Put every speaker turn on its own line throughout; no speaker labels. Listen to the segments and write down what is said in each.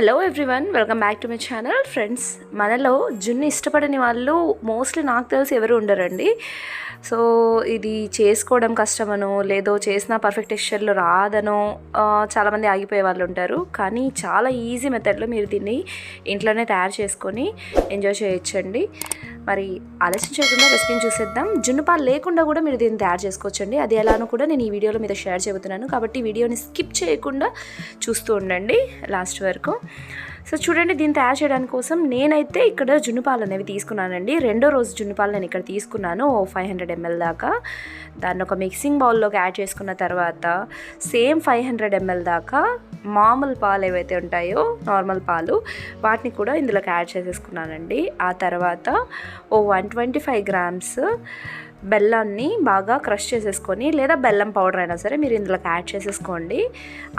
Hello everyone welcome back to my channel friends మనలో జున్ను ఇష్టపడని వాళ్ళు మోస్ట్లీ నాకు తెలిసి ఎవరు ఉండరండి. సో ఇది చేసుకోవడం కష్టమనో లేదో చేసిన పర్ఫెక్ట్ టెక్స్చర్లో రాదనో చాలామంది ఆగిపోయే వాళ్ళు ఉంటారు. కానీ చాలా ఈజీ మెథడ్లో మీరు దీన్ని ఇంట్లోనే తయారు చేసుకొని ఎంజాయ్ చేయొచ్చండి. మరి ఆలస్యం చేయకుండా రెసిపీని చూసేద్దాం. జున్నుపాలు లేకుండా కూడా మీరు దీన్ని తయారు చేసుకోవచ్చండి. అది ఎలానో కూడా నేను ఈ వీడియోలో మీద షేర్ చెబుతున్నాను కాబట్టి వీడియోని స్కిప్ చేయకుండా చూస్తూ ఉండండి లాస్ట్ వరకు. సో చూడండి దీన్ని తయారు చేయడానికి కోసం నేనైతే ఇక్కడ జున్ను పాలు అనేవి తీసుకున్నానండి. రెండో రోజు జున్నుపాలు నేను ఇక్కడ తీసుకున్నాను ఓ ఫైవ్ హండ్రెడ్ ఎంఎల్ దాకా. దాన్ని ఒక మిక్సింగ్ బౌల్లోకి యాడ్ చేసుకున్న తర్వాత సేమ్ ఫైవ్ హండ్రెడ్ ఎంఎల్ దాకా మామూలు పాలు ఏవైతే ఉంటాయో నార్మల్ పాలు వాటిని కూడా ఇందులోకి యాడ్ చేసేసుకున్నానండి. ఆ తర్వాత ఓ వన్ ట్వంటీ ఫైవ్ గ్రామ్స్ బెల్లాన్ని బాగా క్రష్ చేసేసుకొని లేదా బెల్లం పౌడర్ అయినా సరే మీరు ఇందులోకి యాడ్ చేసేసుకోండి.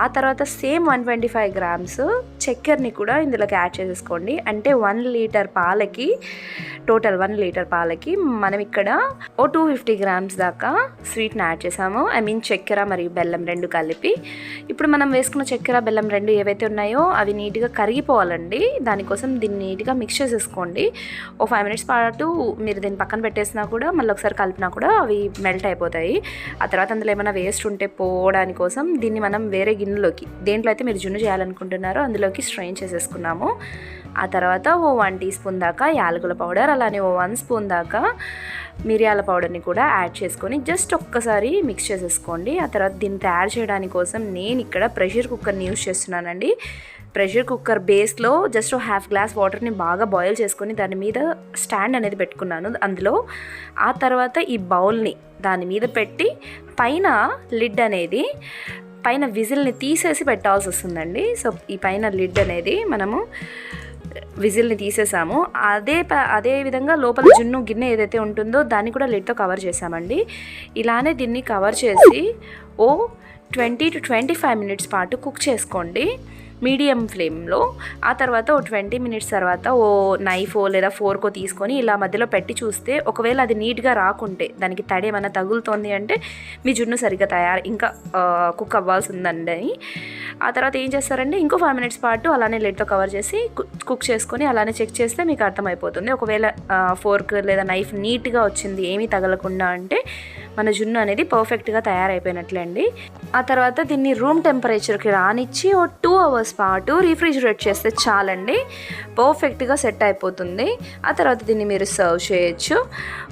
ఆ తర్వాత same one twenty five grams చక్కెరని కూడా ఇందులోకి యాడ్ చేసేసుకోండి. అంటే వన్ లీటర్ పాలకి టోటల్ వన్ లీటర్ పాలకి మనం ఇక్కడ ఓ టూ ఫిఫ్టీ గ్రామ్స్ దాకా స్వీట్ని యాడ్ చేసాము. ఐ మీన్ చక్కెర మరియు బెల్లం రెండు కలిపి. ఇప్పుడు మనం వేసుకున్న చక్కెర బెల్లం రెండు ఏవైతే ఉన్నాయో అవి నీట్గా కరిగిపోవాలండి. దానికోసం దీన్ని నీట్గా మిక్స్ చేసేసుకోండి. ఓ ఫైవ్ మినిట్స్ పాటు మీరు దీన్ని పక్కన పెట్టేసినా కూడా మళ్ళీ ఒకసారి కలిపినా కూడా అవి మెల్ట్ అయిపోతాయి. ఆ తర్వాత అందులో ఏమైనా వేస్ట్ ఉంటే పోవడానికి కోసం దీన్ని మనం వేరే గిన్నెలోకి దేంట్లో అయితే మీరు జున్ను చేయాలనుకుంటున్నారో అందులోకి స్ట్రెయిన్ చేసేసుకున్నాము. ఆ తర్వాత ఓ వన్ టీ స్పూన్ దాకా యాలకుల పౌడర్ అలానే ఓ వన్ స్పూన్ దాకా మిరియాల పౌడర్ని కూడా యాడ్ చేసుకొని జస్ట్ ఒక్కసారి మిక్స్ చేసేసుకోండి. ఆ తర్వాత దీన్ని తయారు చేయడానికి కోసం నేను ఇక్కడ ప్రెషర్ కుక్కర్ని యూస్ చేస్తున్నానండి. ప్రెషర్ కుక్కర్ బేస్లో జస్ట్ హాఫ్ గ్లాస్ వాటర్ని బాగా బాయిల్ చేసుకొని దాని మీద స్టాండ్ అనేది పెట్టుకున్నాను అందులో. ఆ తర్వాత ఈ బౌల్ని దాని మీద పెట్టి పైన లిడ్ అనేది పైన విజిల్ని తీసేసి పెట్టాల్సి వస్తుందండి. సో ఈ పైన లిడ్ అనేది మనము విజిల్ని తీసేసాము. అదే ప- అదే విధంగా లోపల జున్ను గిన్నె ఏదైతే ఉంటుందో దాన్ని కూడా లిడ్తో కవర్ చేసామండి. ఇలానే దీన్ని కవర్ చేసి ఓ twenty to twenty five minutes పాటు కుక్ చేసుకోండి. మీడియం ఫ్లేమ్లో ఆ తర్వాత ఓ ట్వంటీ మినిట్స్ తర్వాత ఓ నైఫో లేదా ఫోర్కో తీసుకొని ఇలా మధ్యలో పెట్టి చూస్తే ఒకవేళ అది నీట్గా రాకుంటే దానికి తడి ఏమైనా తగులుతోంది అంటే మీ జున్ను సరిగ్గా తయారు ఇంకా కుక్ అవ్వాల్సి ఉందండి ఆ తర్వాత ఏం చేస్తారంటే ఇంకో ఫైవ్ మినిట్స్ పాటు అలానే లెడ్తో కవర్ చేసి కుక్ చేసుకొని అలానే చెక్ చేస్తే మీకు అర్థమైపోతుంది. ఒకవేళ ఫోర్క్ లేదా నైఫ్ నీట్గా వచ్చింది ఏమీ తగలకుండా అంటే మన జున్ను అనేది పర్ఫెక్ట్గా తయారైపోయినట్లే అండి ఆ తర్వాత దీన్ని రూమ్ టెంపరేచర్కి రానిచ్చి ఓ టూ అవర్స్ పాటు రీఫ్రిజిరేట్ చేస్తే చాలండి. పర్ఫెక్ట్గా సెట్ అయిపోతుంది. ఆ తర్వాత దీన్ని మీరు సర్వ్ చేయొచ్చు.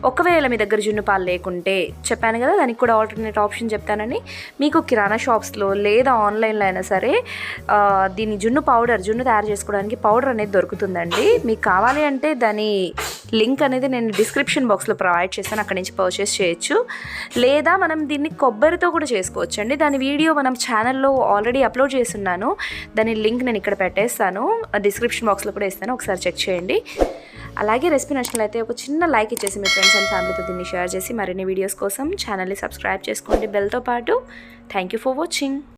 ఒకవేళ మీ దగ్గర జున్ను పాలు లేకుంటే చెప్పాను కదా దానికి కూడా ఆల్టర్నేట్ ఆప్షన్ చెప్తానని. మీకు కిరాణా షాప్స్లో లేదా ఆన్లైన్లో అయినా సరే దీని జున్ను పౌడర్ జున్ను తయారు చేసుకోవడానికి పౌడర్ అనేది దొరుకుతుందండి. మీకు కావాలి అంటే దాని లింక్ అనేది నేను డిస్క్రిప్షన్ బాక్స్లో ప్రొవైడ్ చేస్తాను అక్కడి నుంచి పర్చేస్ చేయొచ్చు. లేదా మనం దీన్ని కొబ్బరితో కూడా చేసుకోవచ్చు అండి దాని వీడియో మనం ఛానల్లో ఆల్రెడీ అప్లోడ్ చేస్తున్నాను. దాని లింక్ నేను ఇక్కడ పెట్టేస్తాను. డిస్క్రిప్షన్ బాక్స్లో కూడా ఇస్తాను. ఒకసారి చెక్ చేయండి. అలాగే రెసిపీ నచ్చినట్లయితే ఒక చిన్న లైక్ ఇచ్చేసి మీ ఫ్రెండ్స్ అండ్ ఫ్యామిలీతో దీన్ని షేర్ చేసి మరిన్ని వీడియోస్ కోసం ఛానల్ని సబ్స్క్రైబ్ చేసుకోండి. బెల్తో పాటు థ్యాంక్ యూ ఫర్ వాచింగ్.